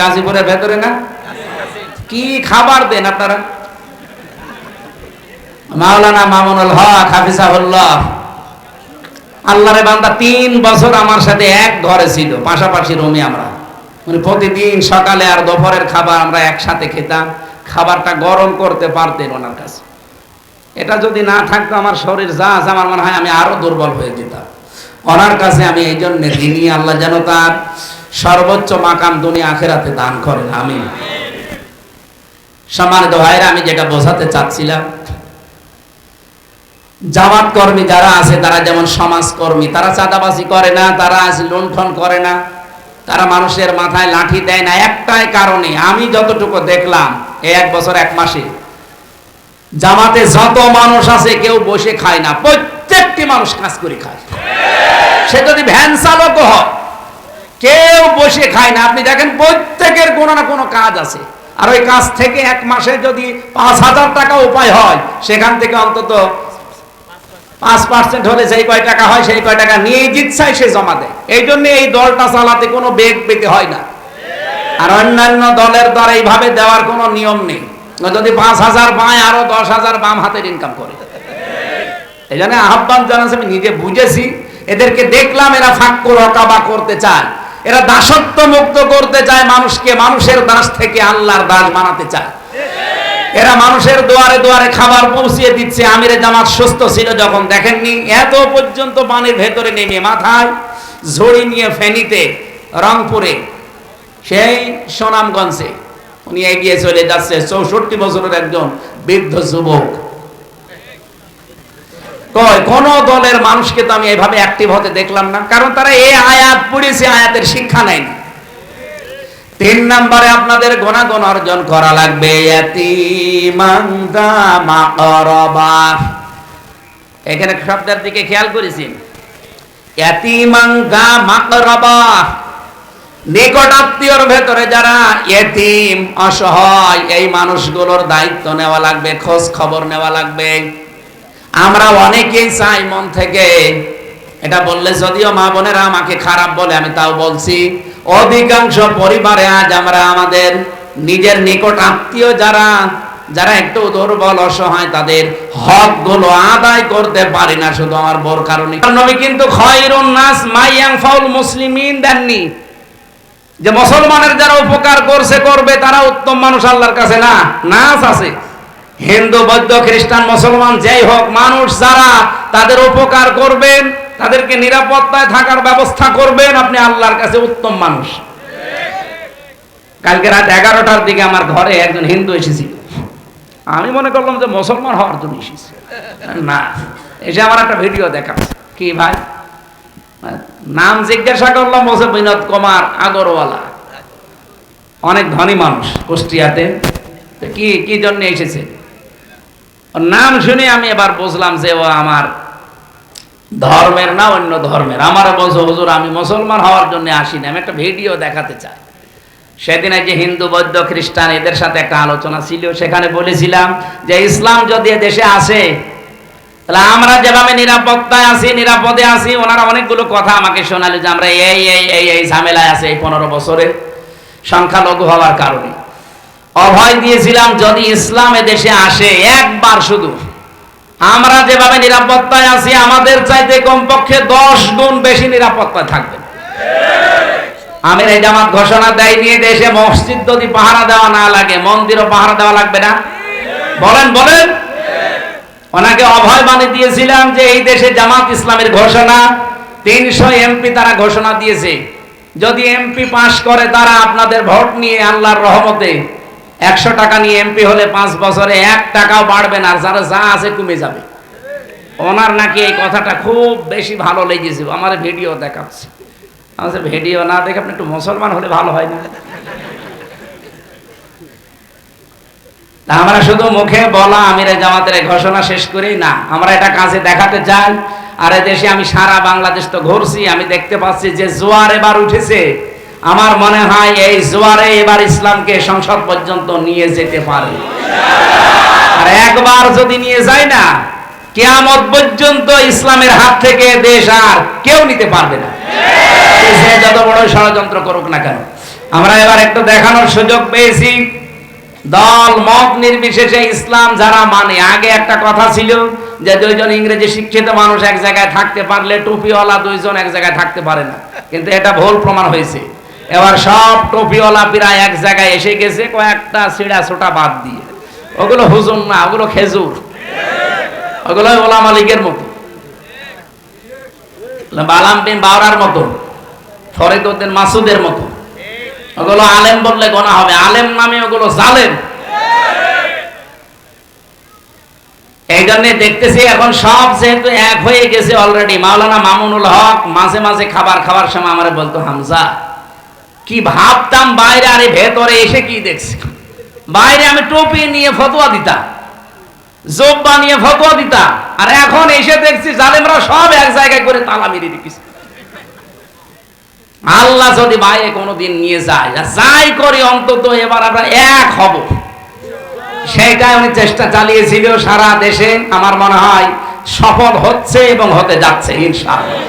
গাজীপুরের ভেতরে না? কি খাবার দেন আপনারা? মাওলানা মামুনুল হক হাফিজাহুল্লাহ। আল্লাহরে বান্দা তিন বছর আমার সাথে এক ঘরে ছিল পাশাপাশি রুমে আমরা। মানে প্রতিদিন সকালে আর দুপুরের খাবার আমরা একসাথে খেতাম খাবারটা গরম করতে পারতেন ওনার কাছে। এটা যদি না থাকতো আমার শরীর যা আছে, আমার মনে হয় আমি আরও দুর্বল হয়ে যেতাম। ওনার কাছে আমি এই জন্য ঋণী আল্লাহ যেন তার সর্বোচ্চ মাকাম দুনিয়া আখেরাতে দান করেন আমি সম্মানিত ভাইরা আমি যেটা বোঝাতে চাচ্ছিলাম, জামাত কর্মী যারা আছে, তারা যেমন সমাজ কর্মী, তারা চাঁদাবাজি করে না, তারা আজ লুণ্ঠন করে না, তারা মানুষের মাথায় লাঠি দেয় না, একটাই কারণে, আমি যতটুকু দেখলাম এই এক বছর, এক মাসে, জামাতে যত মানুষ আছে, কেউ বসে খায় না, প্রত্যেকটি মানুষ কাজ করে খায়। সে যদি ভ্যান চালক হয় কেউ বসে খায় না। আপনি দেখেন প্রত্যেকের কোনো না কোনো কাজ আছে। আর ওই কাজ থেকে এক মাসে যদি পাঁচ হাজার টাকা উপায় হয়, সেখান থেকে অন্তত পাঁচ পার্সেন্ট হলে যেই কয় টাকা হয়, সেই কয় টাকা নিয়ে জিতছাই সে জমা দেয়। এই জন্য এই দলটা চালাতে কোনো বেগ পেতে হয় না। আর অন্যান্য দলের দ্বারা এইভাবে দেওয়ার কোনো নিয়ম নেই। যদি পাঁচ হাজার পায়, আরও দশ হাজার বাম হাতের ইনকাম করে। এই জন্য আহ্বান জানাচ্ছে, আমি নিজে বুঝেছি। এদেরকে দেখলাম এরা ফাঁক্য রকাবা করতে চায়। এরা দাসত্ব মুক্ত করতে চায় মানুষকে, মানুষের দাস থেকে আল্লাহর দাস বানাতে চায়। এরা মানুষের দুয়ারে দুয়ারে খাবার পৌঁছিয়ে দিচ্ছে। আমিরে জামাত সুস্থ ছিল যখন, দেখেননি? এত পর্যন্ত পানির ভেতরে নেমে মাথায় ঝড়ি নিয়ে ফেনীতে, রংপুরে, সেই সুনামগঞ্জে। উনি এগিয়ে চলে যাচ্ছে। চৌষট্টি বছরের একজন বৃদ্ধ যুবক। কয় কোন দলের মানুষকে তো আমি এইভাবে অ্যাক্টিভ হতে দেখলাম না, কারণ তারা এই আয়াত পড়েছে, আয়াতের শিক্ষা নেয়নি তিন নম্বরে আপনাদের গুণাগুণ অর্জন করা লাগবে। এখানে শব্দের দিকে খেয়াল করেছি। নিকটাত্মীয়র ভেতরে যারা এতিম অসহায়, এই মানুষগুলোর দায়িত্ব নেওয়া লাগবে, খোঁজ খবর নেওয়া লাগবে আমরা অনেকেই চাই মন থেকে এটা বললে যদিও মা বোনেরা আমাকে খারাপ বলে, আমি তাও বলছি, অধিকাংশ পরিবারে আজ আমরা আমাদের নিজের নিকট আত্মীয় যারা যারা একটু দুর্বল, অসহায়, তাদের হকগুলো আদায় করতে পারি না, শুধু আমার বোর কারণে। নবী কিন্তু খয়রুন নাস মাইয়াং ফাউল মুসলিমিন দেননি। যে মুসলমানের যারা উপকার করছে, করবে, তারা উত্তম মানুষ আল্লাহর কাছে না, নাস আছে। হিন্দু, বৌদ্ধ, খ্রিস্টান, মুসলমান, যেই হোক মানুষ যারা তাদের উপকার করবেন, তাদেরকে নিরাপত্তায় থাকার ব্যবস্থা করবেন, আপনি আল্লাহর কাছে উত্তম মানুষ। কালকে রাত এগারোটার দিকে আমার ঘরে একজন হিন্দু এসেছিল। আমি মনে করলাম যে মুসলমান হওয়ার জন্য এসেছে। না, এসে আমার একটা ভিডিও দেখা কি ভাই? নাম জিজ্ঞাসা করলাম, বলছে, বিনোদ কুমার আগরওয়ালা। অনেক ধনী মানুষ কুষ্টিয়াতে। কি কি জন্য এসেছে? নাম শুনে আমি এবার বুঝলাম যে ও আমার ধর্মের না অন্য ধর্মের। আমার বলছে, হুজুর, আমি মুসলমান হওয়ার জন্য আসি না আমি একটা ভিডিও দেখাতে চাই। সেদিন যে হিন্দু, বৌদ্ধ, খ্রিস্টান, এদের সাথে একটা আলোচনা ছিল, সেখানে বলেছিলাম যে ইসলাম যদি দেশে আসে, তাহলে আমরা যেভাবে নিরাপত্তায় আছি, নিরাপদে আছি, ওনারা অনেকগুলো কথা আমাকে শোনালো যে আমরা এই এই এই এই ঝামেলায় আছে এই পনেরো বছরে। সংখ্যালঘু হওয়ার কারণে। অভয় দিয়েছিলাম, যদি ইসলাম দেশে আসে, একবার শুধু। আমরা যেভাবে নিরাপত্তায় আছি, আমাদের চাইতে কমপক্ষে দশ গুণ বেশি নিরাপত্তায় থাকবে। আমির এই জামাত ঘোষণা দেয় নিয়ে দেশে মসজিদ যদি পাহারা দেওয়া না লাগে, মন্দিরও পাহারা দেওয়া লাগবে না। বলেন বলেন। ওনাকে অভয় বাণী দিয়েছিলাম যে এই দেশে জামাত ইসলামের ঘোষণা, তিনশো এমপি তারা ঘোষণা দিয়েছে। যদি এমপি পাশ করে, তারা আপনাদের ভোট নিয়ে আল্লাহর রহমতে একশো টাকা নিয়ে এমপি হলে পাঁচ বছরে এক টাকাও বাড়বে না, আর যারা যা আছে কমে যাবে। ওনার নাকি এই কথাটা খুব বেশি ভালো লেগেছিল আমার ভিডিও দেখাচ্ছে। আমার ভিডিও না দেখে আপনি একটু মুসলমান হলে ভালো হয় না? আমরা শুধু মুখে বলা আমির জামাতের ঘোষণা শেষ করেই না, আমরা এটা কাজে দেখাতে চাই। আর এ দেশে আমি সারা বাংলাদেশ তো ঘুরছি, আমি দেখতে পাচ্ছি যে জোয়ার এবার উঠেছে। আমার মনে হয় এই জোয়ারে এবার ইসলামকে সংসদ পর্যন্ত নিয়ে যেতে পারে। আর একবার যদি নিয়ে যায় না, কেয়ামত পর্যন্ত ইসলামের হাত থেকে দেশ আর কেউ নিতে পারবে না। যত বড় ষড়যন্ত্র করুক না কেন, আমরা এবার একটু দেখানোর সুযোগ পেয়েছি। দল মত নির্বিশেষে ইসলাম যারা মানে আগে একটা কথা ছিল যে দুইজন ইংরেজি শিক্ষিত মানুষ এক জায়গায় থাকতে পারলে টুপিওয়ালা দুইজন এক জায়গায় থাকতে পারে না। কিন্তু এটা ভুল প্রমাণ হয়েছে। এবার সব টুপিওয়ালা প্রায় এক জায়গায় এসে গেছে, কয়েকটা সিঁড়া ছোটা বাদ দিয়ে। ওগুলো হুজুর না, ওগুলো খেজুর। ওগুলো ওলা মালিকের মতো বালাম বিন বাওরার মতো, ফরিদ উদ্দিন মাসুদের মতো। ওগুলো আলেম বললে গোনা হবে, আলেম নামে ওগুলো জালেম। এই জন্য দেখতেছি এখন সব যেহেতু এক হয়ে গেছে অলরেডি মাওলানা মামুনুল হক মাঝে মাঝে খাবার খাবার সময় আমার বলতো, হামজা কি ভাবতাম বাইরে, আরে ভেতরে এসে কি দেখছি? বাইরে আমি টুপি নিয়ে ফতোয়া দিতাম, জোব্বা নিয়ে ফতোয়া দিতাম, আর এখন এসে দেখছি জালেমরা সব এক জায়গায় করে তালা মেরে দিচ্ছে আল্লাহ যদি বাইরে কোনোদিন নিয়ে যায় যাই করি অন্তত এবার আমরা এক হব। সেইটাই উনি চেষ্টা চালিয়েছিল সারা দেশে। আমার মনে হয় সফল হচ্ছে এবং হতে যাচ্ছে, ইনশাআল্লাহ।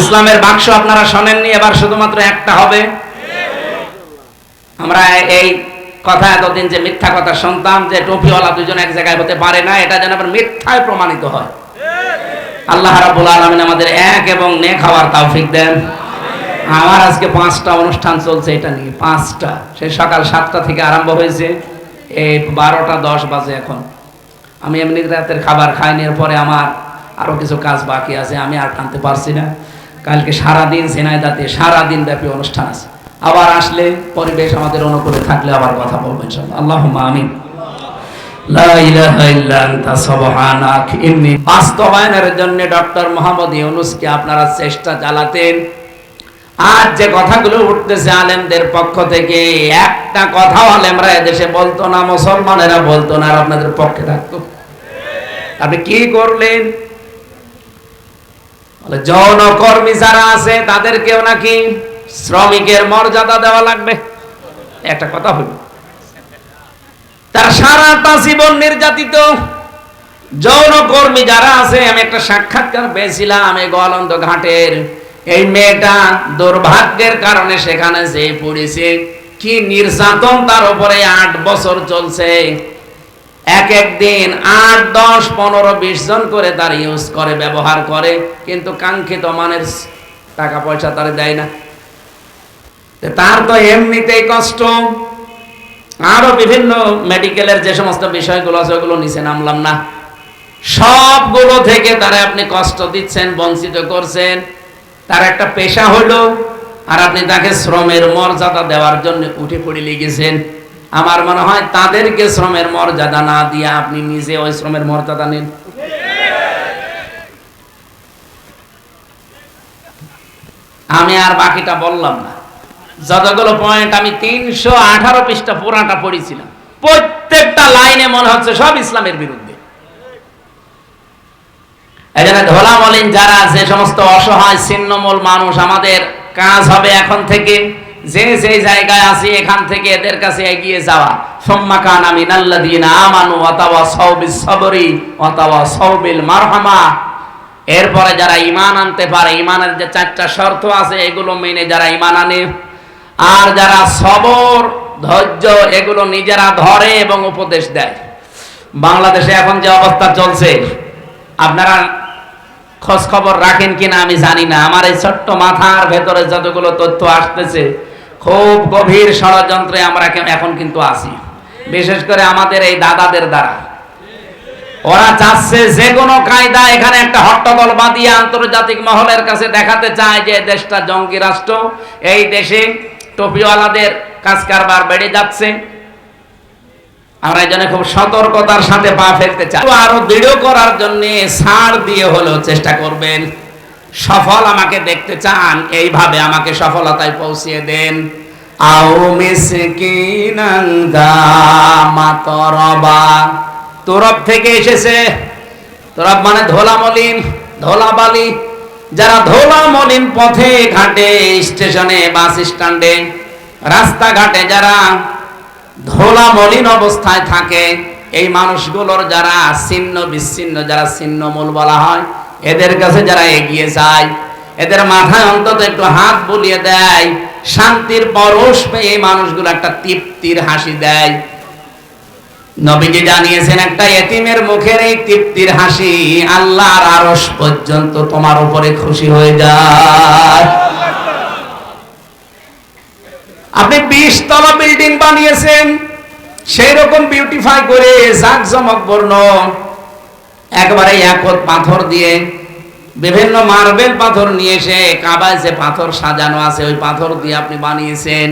ইসলামের বাক্স আপনারা শোনেননি, এবার শুধুমাত্র একটা হবে। আমরা এই কথা এতদিন যে মিথ্যা কথা শুনতাম যে টুপিওয়ালা দুজন এক জায়গায় হতে পারে না, এটা যেন আবার মিথ্যায় প্রমাণিত হয়। আল্লাহ রাব্বুল আলামিন আমাদের এক এবং নেক হওয়ার তৌফিক দেন। আমার আজকে পাঁচটা অনুষ্ঠান চলছে, এটা নিয়ে পাঁচটা। সে সকাল সাতটা থেকে আরম্ভ হয়েছে, এই বারোটা দশ বাজে এখন। আমি এমনি রাতের খাবার খাই খাইনি পরে আমার আরও কিছু কাজ বাকি আছে, আমি আর টানতে পারছি না। কালকে সারাদিন সেনায় দাঁতে সারাদিন ব্যাপী অনুষ্ঠান আছে। আবার আসলে পরিবেশ আমাদের অনুকূলে থাকলে আবার কথা বলব ইনশাআল্লাহ। আল্লাহুম্মা আমিন। লা ইলাহা ইল্লা আনতা সুবহানাক। ইন্নী বাস্তবায়নের জন্য ডক্টর মোহাম্মদ ইউনুসকে আপনারা চেষ্টা চালাতেন। আজ যে কথাগুলো উঠতেছে আলেমদের পক্ষ থেকে, একটা কথাও আলেমরা এদেশে বলতো না, মুসলমানেরা বলতো না, আর আপনাদের পক্ষে থাকতো। আপনি কি করলেন? যৌনকর্মী যারা আছে তাদেরকেও নাকি শ্রমিকের মর্যাদা দেওয়া লাগবে। একটা কথা হইল তার সারাটা জীবন নির্যাতিত। যৌনকর্মী যারা আছে, আমি একটা সাক্ষাৎকার পেয়েছিলাম এই গোয়ালন্দ ঘাটের। এই মেয়েটা দুর্ভাগ্যের কারণে সেখানে যে পড়েছে। কি নির্যাতন তার উপরে আট বছর চলছে। এক এক দিন আট, দশ, পনেরো, বিশ জন করে তার ইউজ করে, ব্যবহার করে, কিন্তু কাঙ্ক্ষিত মানের টাকা পয়সা তার দেয় না। তো তার তো এমনিতেই কষ্ট। আরও বিভিন্ন মেডিকেলের যে সমস্ত বিষয়গুলো আছে, ওগুলো নিচে নামলাম না। সবগুলো থেকে তারা আপনি কষ্ট দিচ্ছেন, বঞ্চিত করছেন। তার একটা পেশা হলো, আর আপনি তাকে শ্রমের মর্যাদা দেওয়ার জন্য উঠে পড়ে লেগেছেন। আমার মনে হয় তাদেরকে শ্রমের মর্যাদা না দিয়ে আপনি নিজে ওই শ্রমের মর্যাদা নিন। আমি আর বাকিটা বললাম না। যতগুলো পয়েন্ট আমি তিনশো আঠারো পৃষ্ঠা পুরাটা পড়েছিলাম, প্রত্যেকটা লাইনে মনে হচ্ছে সব ইসলামের বিরুদ্ধে। যারা যে সমস্ত অসহায়, ছিন্নমূল মানুষ, আমাদের কাজ হবে এখন থেকে, যে যে জায়গায় এখান থেকে এদের কাছে এগিয়ে যাওয়া। সোম্মা কান আমি নাল্লাদিন আমানু অতাওয়া সৌবিল সবরি অতাওয়া সৌবিল মারহামা এরপরে যারা ইমান আনতে পারে ইমানের যে চারটা শর্ত আছে, এগুলো মেনে যারা ইমান আনে আর যারা সবর, ধৈর্য, এগুলো নিজেরা ধরে এবং উপদেশ দেয়। বাংলাদেশে এখন যে অবস্থা চলছে, আপনারা খোঁজ খবর রাখেন কিনা আমি জানি না। আমার এই ছোট্ট মাথার ভেতরে যতগুলো তথ্য আসতেছে, খুব গভীর ষড়যন্ত্রে আমরা এখন কিন্তু আছি। বিশেষ করে আমাদের এই দাদাদের দ্বারা। ওরা চাচ্ছে যে কোনো কায়দা এখানে একটা হট্টগোল বাঁধিয়ে আন্তর্জাতিক মহলের কাছে দেখাতে চায় যে দেশটা জঙ্গি রাষ্ট্র, এই দেশে টপিওয়ালাদের কাজ কারবার বেড়ে যাচ্ছে। আমরা জন্য খুব সতর্কতার সাথে পা ফেলতে চাই। আরও দৃঢ় করার জন্য ছাড় দিয়ে হলেও চেষ্টা করবেন। সফল আমাকে দেখতে চান, এইভাবে আমাকে সফলতায় পৌঁছিয়ে দেন। আও মাতরবা তোরব। থেকে এসেছে। তোরব মানে ধোলা মলিন ধোলা বালি যারা ধোলা মলিন পথে ঘাটে, স্টেশনে, বাস স্ট্যান্ডে, রাস্তাঘাটে যারা ধোলা মলিন অবস্থায় থাকে, এই মানুষগুলোর যারা ছিন্ন বিচ্ছিন্ন, যারা ছিন্নমূল বলা হয়, এদের কাছে যারা এগিয়ে যায়, এদের মাথায় অন্তত একটু হাত বুলিয়ে দেয়, শান্তির পরশ পেয়ে এই মানুষগুলো একটা তৃপ্তির হাসি দেয়। নবীজি জানিয়েছেন, একটা এতিমের মুখের এই তৃপ্তির হাসি আল্লাহর আরশ পর্যন্ত তোমার উপরে খুশি হয়ে যায়। আপনি বিশ তলা বিল্ডিং বানিয়েছেন সেই রকম বিউটিফাই করে জাকজমক বর্ণ, একবারে একত পাথর দিয়ে বিভিন্ন মার্বেল পাথর নিয়ে এসে কাবায় যে পাথর সাজানো আছে, ওই পাথর দিয়ে আপনি বানিয়েছেন।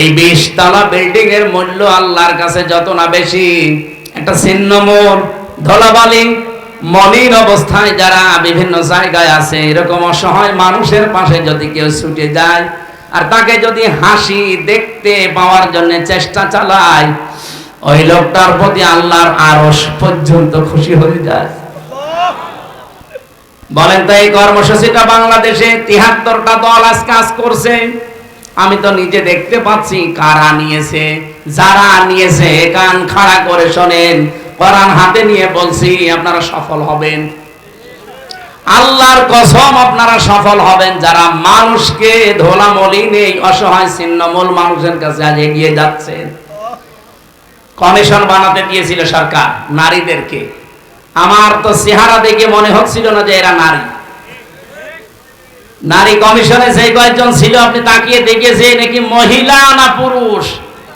এই বিশ তলা বিল্ডিং এর মূল্য আল্লাহর কাছে যত না বেশি, একটা ছিন্নমূল, ধলাবালি, মলিন অবস্থায় যারা বিভিন্ন জায়গায় আছে, এরকম অসহায় মানুষের পাশে যদি কেউ ছুটে যায়, আর তাকে যদি হাসি দেখতে পাওয়ার জন্য চেষ্টা চালায়, ওই লোকটার প্রতি আল্লাহর আরস পর্যন্ত খুশি হয়ে যায়। বলেন তো এই কর্মসূচিটা বাংলাদেশে তিহাত্তরটা দল আজ কাজ করছে। আমি তো নিজে দেখতে পাচ্ছি কারা নিয়েছে, যারা নিয়েছে কান খাড়া করে শোনেন, কোরআন হাতে নিয়ে বলছি, আপনারা সফল হবেন। আল্লাহর কসম, আপনারা সফল হবেন। যারা মানুষকে ধোলামলি নেই, অসহায়, ছিন্নমূল মানুষের কাছে আজ এগিয়ে যাচ্ছেন কমিশন বানাতে দিয়েছিল সরকার, নারীদেরকে। আমার তো চেহারা দেখে মনে হচ্ছিল না যে এরা নারী। নারী কমিশনে যে কয়েকজন ছিল, আপনি তাকিয়ে দেখেছে নাকি মহিলা না পুরুষ?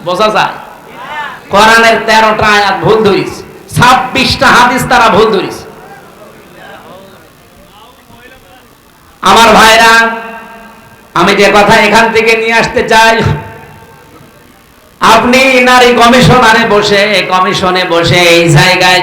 বোঝা যায়? কোরআনের তেরোটা আয়াত ভুল ধরিস ছাব্বিশটা হাদিস তারা ভুল ধরিস আমার ভাইরা, আমি যে কথা এখান থেকে নিয়ে আসতে চাই, আপনি নারী কমিশনারে বসে, কমিশনে বসে এই জায়গায়